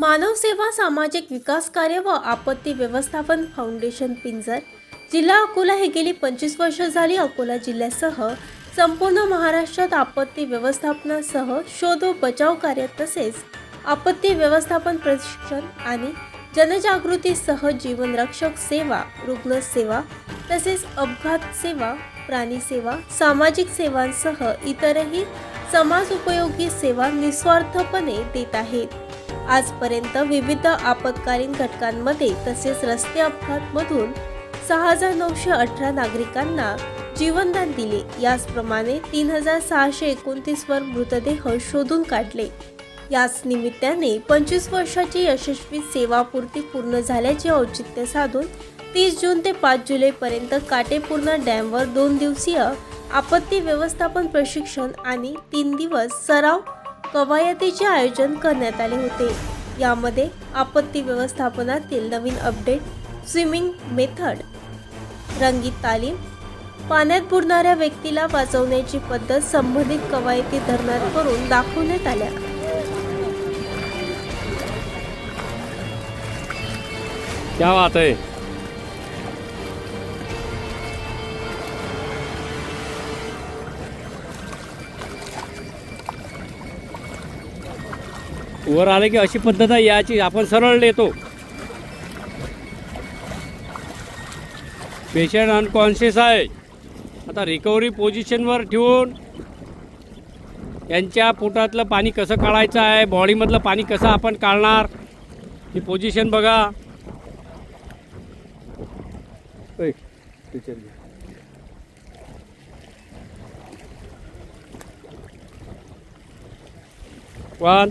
मानव सेवा सामाजिक विकास कार्य व आपत्ती व्यवस्थापन फाउंडेशन पिंजर जिल्हा अकोला हे गेली पंचवीस वर्ष झाली अकोला जिल्ह्यासह संपूर्ण महाराष्ट्रात आपत्ती व्यवस्थापनासह शोध व बचाव कार्य तसेच आपत्ती व्यवस्थापन प्रशिक्षण आणि जनजागृतीसह जीवनरक्षक सेवा रुग्णसेवा तसेच अपघात सेवा प्राणी सेवा सामाजिक सेवांसह इतरही समाज उपयोगी सेवा निस्वार्थपणे देत आहेत. आजपर्यंत विविध आपत्कालीन घटकांमध्ये तसेच रस्ते अपघातमधून सहा हजार नऊशे अठरा नागरिकांना जीवनदान दिले. याचप्रमाणे तीन हजार सहाशे एकोणतीसवर मृतदेह शोधून काढले. याच निमित्ताने पंचवीस वर्षाची यशस्वी सेवापूर्ती पूर्ण झाल्याचे औचित्य साधून तीस जून ते पाच जुलैपर्यंत काटेपूर्णा डॅमवर दोन दिवसीय आपत्ती व्यवस्थापन प्रशिक्षण आणि तीन दिवस सराव कवायतीचे आयोजन करण्यात आले होते. यामध्ये आपत्ती व्यवस्थापनातील नवीन अपडेट स्विमिंग मेथड रंगीत तालीम पाण्यात बुडणाऱ्या व्यक्तीला वाचवण्याची पद्धत संबंधित कवायती धरणात करून दाखवण्यात आल्या. क्या बात है वर आले की अशी पद्धत आहे याची आपण सरळ येतो पेशंट अनकॉन्शियस आहे. आता रिकव्हरी पोझिशनवर ठेवून यांच्या पोटातलं पाणी कसं काढायचं आहे बॉडीमधलं पाणी कसं आपण काढणार ही पोझिशन बघा. वन